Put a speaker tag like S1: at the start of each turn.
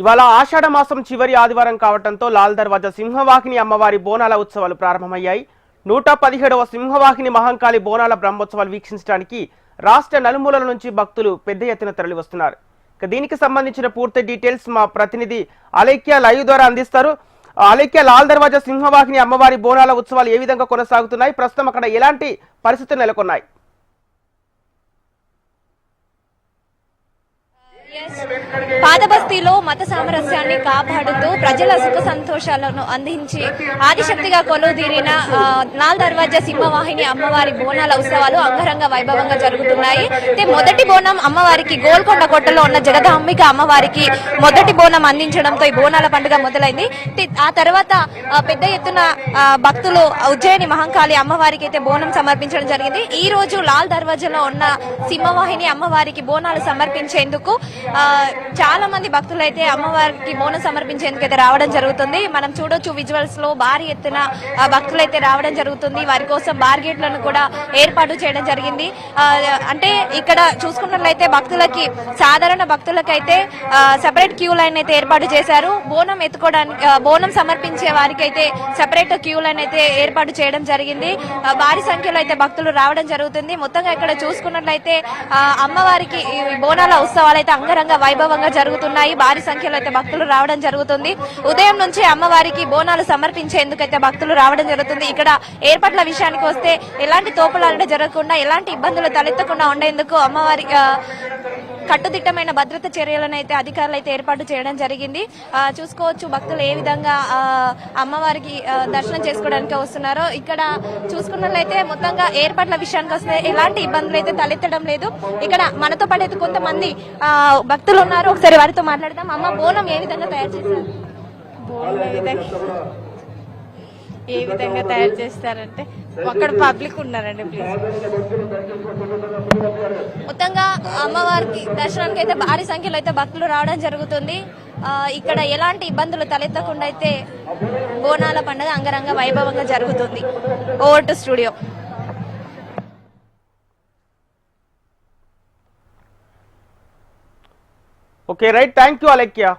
S1: ఇవాళ ఆషాఢ మాసం చివరి ఆదివారం కావడంతో లాల్ దర్వాజా సింహవాహిని అమ్మవారి బోనాల ఉత్సవాలు ప్రారంభమయ్యాయి. నూట పదిహేడవ సింహవాహిని మహంకాళి బోనాల బ్రహ్మోత్సవాలు వీక్షించడానికి రాష్ట్ర నలుమూలల నుంచి భక్తులు పెద్ద ఎత్తున తరలివస్తున్నారు. ఇక దీనికి సంబంధించిన పూర్తి డీటెయిల్స్ మా ప్రతినిధి అలైక్య లైవ్ ద్వారా అందిస్తారు. అలైక్య లాల్ దర్వాజా సింహవాహిని అమ్మవారి బోనాల ఉత్సవాలు ఏ విధంగా కొనసాగుతున్నాయి? ప్రస్తుతం అక్కడ ఎలాంటి పరిస్థితులు నెలకొన్నాయి?
S2: పాదబస్తీలో మత సామరస్యాన్ని కాపాడుతూ ప్రజల సుఖ సంతోషాలను అందించి ఆదిశక్తిగా కొలువుదీరిన నాల్ లాల్ దర్వాజా సింహవాహిని అమ్మవారి బోనాల ఉత్సవాలు అంగరంగ వైభవంగా జరుగుతున్నాయి. అయితే మొదటి బోనం అమ్మవారికి గోల్కొండ కొట్టలో ఉన్న జగదాంబిక అమ్మవారికి మొదటి బోనం అందించడంతో ఈ బోనాల పండుగ మొదలైంది. ఆ తర్వాత పెద్ద ఎత్తున భక్తులు ఉజ్జయిని మహంకాళి అమ్మవారికి అయితే బోనం సమర్పించడం జరిగింది. ఈ రోజు లాల్ దర్వాజాలో ఉన్న సింహవాహిని అమ్మవారికి బోనాలు సమర్పించేందుకు ఆ, చాలా మంది భక్తులు అయితే అమ్మవారికి బోనం సమర్పించేందుకు అయితే రావడం జరుగుతుంది. మనం చూడొచ్చు విజువల్స్లో భారీ ఎత్తున భక్తులు అయితే రావడం జరుగుతుంది. వారి కోసం బార్గేట్లను కూడా ఏర్పాటు చేయడం జరిగింది. అంటే ఇక్కడ చూసుకున్నట్లయితే భక్తులకి సాధారణ భక్తులకైతే సెపరేట్ క్యూ లైన్ అయితే ఏర్పాటు చేశారు. బోనం ఎత్తుకోవడానికి బోనం సమర్పించే వారికి అయితే సెపరేట్ క్యూ లైన్ అయితే ఏర్పాటు చేయడం జరిగింది. భారీ సంఖ్యలో అయితే భక్తులు రావడం జరుగుతుంది. మొత్తంగా ఇక్కడ చూసుకున్నట్లయితే అమ్మవారికి బోనాల ఉత్సవాలు అయితే అంగరంగ వైభవం వైభవంగా జరుగుతున్నాయి. భారీ సంఖ్యలో అయితే భక్తులు రావడం జరుగుతుంది. ఉదయం నుంచి అమ్మవారికి బోనాలు సమర్పించేందుకైతే భక్తులు రావడం జరుగుతుంది. ఇక్కడ ఏర్పాట్ల విషయానికి వస్తే ఎలాంటి తోపులాట జరగకుండా ఎలాంటి ఇబ్బందులు తలెత్తకుండా ఉండేందుకు అమ్మవారి కట్టుదిట్టమైన భద్రత చర్యలను అయితే అధికారులు అయితే ఏర్పాటు చేయడం జరిగింది. చూసుకోవచ్చు భక్తులు ఏ విధంగా అమ్మవారికి దర్శనం చేసుకోవడానికి వస్తున్నారో. ఇక్కడ చూసుకున్నట్లయితే మొత్తంగా ఏర్పాట్ల విషయానికి వస్తే ఎలాంటి ఇబ్బందులు అయితే తలెత్తడం లేదు. ఇక్కడ మనతో పాటు అయితే కొంతమంది భక్తులు ఉన్నారు. ఒకసారి వారితో మాట్లాడదాం. అమ్మ బోనం ఏ విధంగా తయారు చేశారు?
S3: బోనం ఏ విధంగా ఏ విధంగా తయారు చేస్తారంటే అక్కడ పబ్లిక్ ఉన్నారండి ప్లీజ్
S2: మొత్తంగా అమ్మవారికి దర్శనానికి అయితే భారీ సంఖ్యలో అయితే భక్తులు రావడం జరుగుతుంది. ఇక్కడ ఎలాంటి ఇబ్బందులు తలెత్తకుండా అయితే బోనాల పండుగ అంగరంగ వైభవంగా జరుగుతుంది. Over to studio
S1: okay right thank you Alaikya